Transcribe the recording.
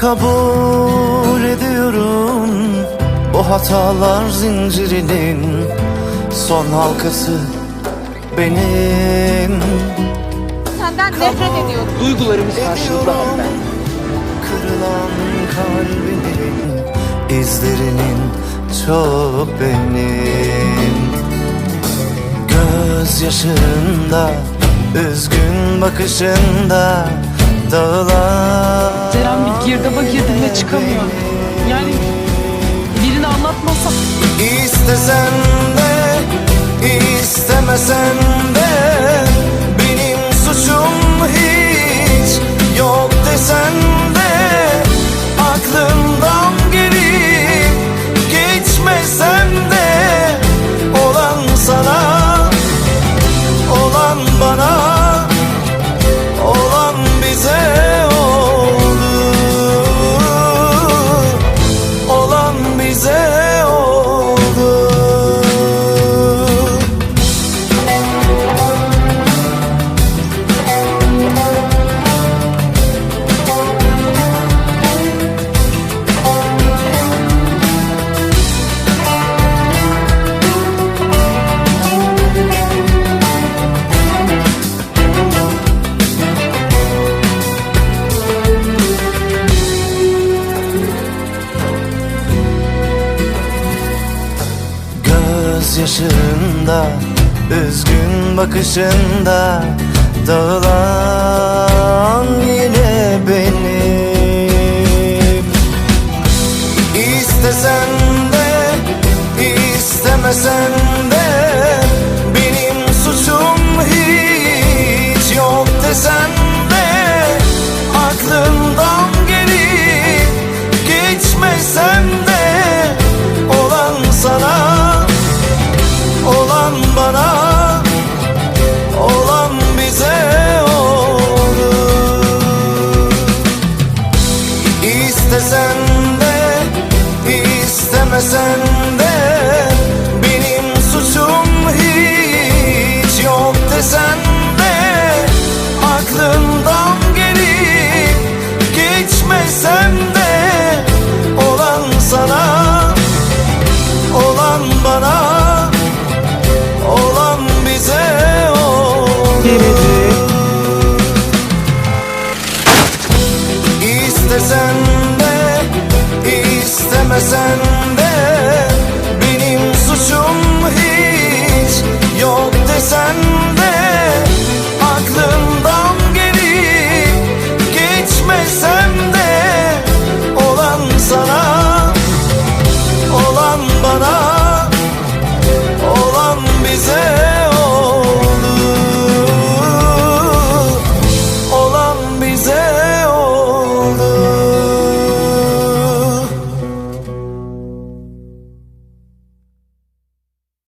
Kabul ediyorum Bu hatalar zincirinin Son halkası benim Senden nefret ediyorum. Duygularımız karşılıklı hanımefendi. Kırılan kalbinin izlerinin çok benim Göz yaşında üzgün bakışında dağılan çıkamıyor. Yani birini anlatmasam İstesen yaşında Üzgün bakışında Dağılan yine benim. İstesen de istemesen de istemesen de benim suçum hiç yok desen de aklımdan gelip geçmesem de olan sana olan bana olan bize oldu İstesen de istemesen sen de